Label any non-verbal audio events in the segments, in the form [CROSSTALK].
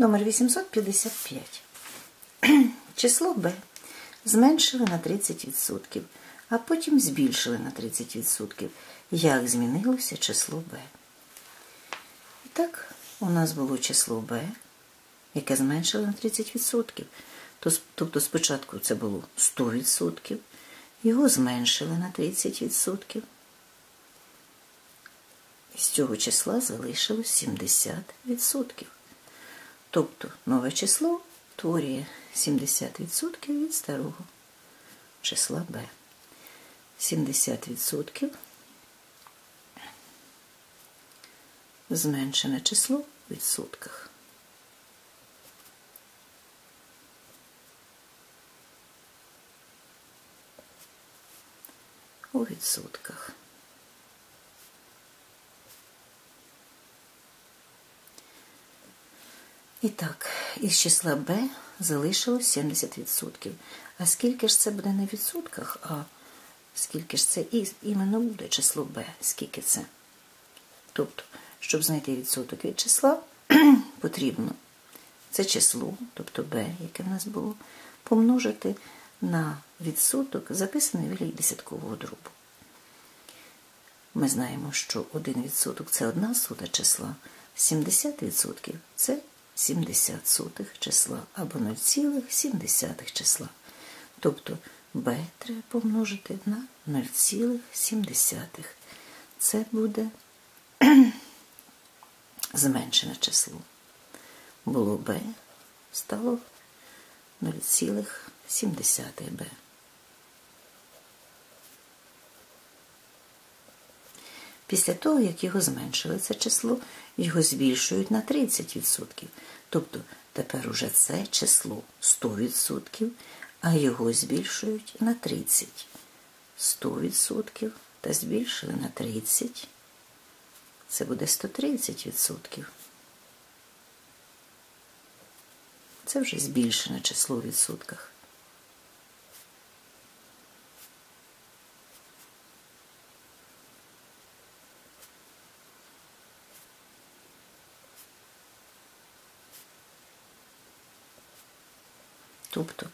Номер 855. [CLEARS THROAT] Число b зменшили на 30%, а потім збільшили на 30%. Як змінилося число b? І так, у нас було число b, яке зменшили на 30%. Тобто спочатку це було 100%, його зменшили на 30%. І З цього числа залишилось 70%. Тобто нове число творює 70% від старого числа b. 70% зменшене число в відсотках. У відсотках. І так, із числа b залишилось 70%. А скільки ж це буде не в відсотках, а скільки ж це іменно буде число b, скільки це? Тобто, щоб знайти відсоток від числа, [CLEARS THROAT] потрібно це число, тобто b, яке в нас було, помножити на відсоток, записаний в десяткового дробу. Ми знаємо, що 1% це одна сута числа, 70% це 70 сотих числа або 0,7 числа. Тобто b треба помножити на 0,7. Це буде [CLEARS THROAT] зменшене число. Було b, стало 0,7 Після того, як його зменшили це число, його збільшують на 30%. Тобто тепер уже це число 100%, а його збільшують на 30%. 100% та збільшили на 30%. Це буде 130%. Це вже збільшене число у відсотках. Тобто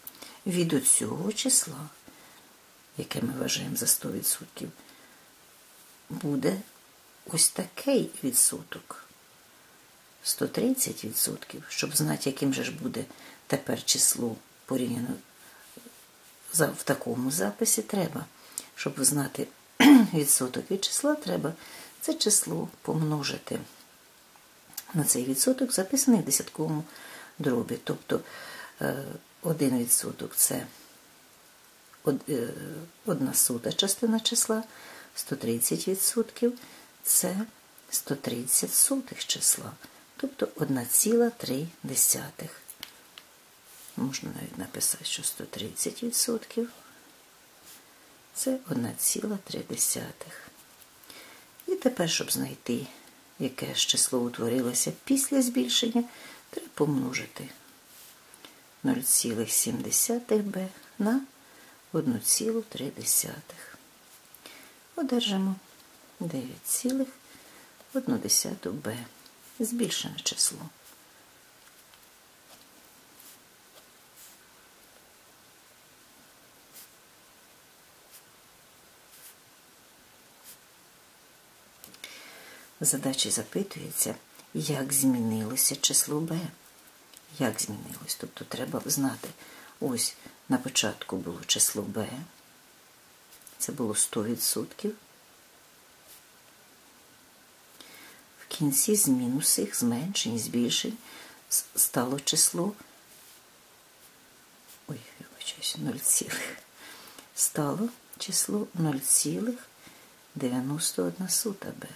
від цього числа, яке ми вважаємо за 100%, буде ось такий відсоток. 130%, щоб знати, яким же ж буде тепер число порівняно в такому записі треба. Щоб знати [CLEARS THROAT] відсоток від числа, треба це число помножити на цей відсоток, записаний в десятковому дробі. Тобто 1% це одна сута частина числа, 130% це 130 сотих числа, тобто 1,3. Можна навіть написати, що 130% це 1,3. І тепер, щоб знайти, яке ж число утворилося після збільшення, треба помножити 0,7b на 1,3. Одержимо 9,1b. Збільшене число. В задачі запитується, як змінилося число b. Як змінилось? Тобто треба знати, ось на початку було число b, це було 100%. В кінці з мінусів, зменшень, збільшень стало число ой, вибачаюсь, 0, стало число 0,91 сута b.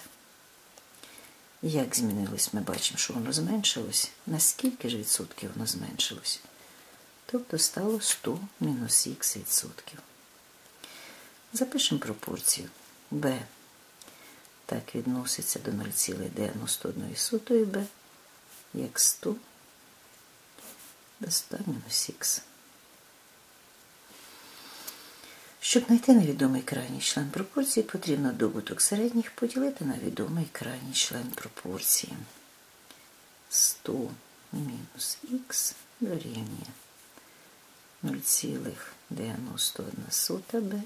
Як змінилось, ми бачимо, що воно зменшилось. Наскільки ж відсотків воно зменшилось? Тобто стало 100 мінус х відсотків. Запишемо пропорцію b. Так відноситься до 0,91 b, як 100 до 100 мінус х. Щоб знайти невідомий крайній член пропорції, потрібно добуток середніх поділити на відомий крайній член пропорції. 100 мінус х дорівнює 0,91 b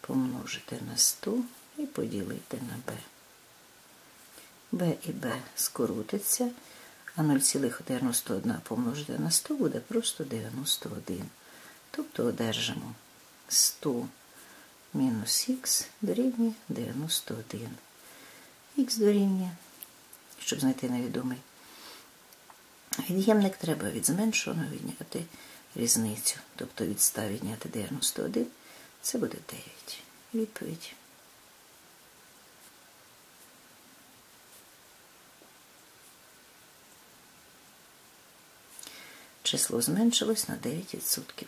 помножити на 100 і поділити на b. b і b скоротиться, а 0,91 помножити на 100 буде просто 91. Тобто одержимо 100 мінус х дорівнює 91. Х дорівнює, щоб знайти невідомий. Від'ємник треба від зменшуваного відняти різницю. Тобто від 100 відняти 91, це буде 9. Відповідь. Число зменшилось на 9%.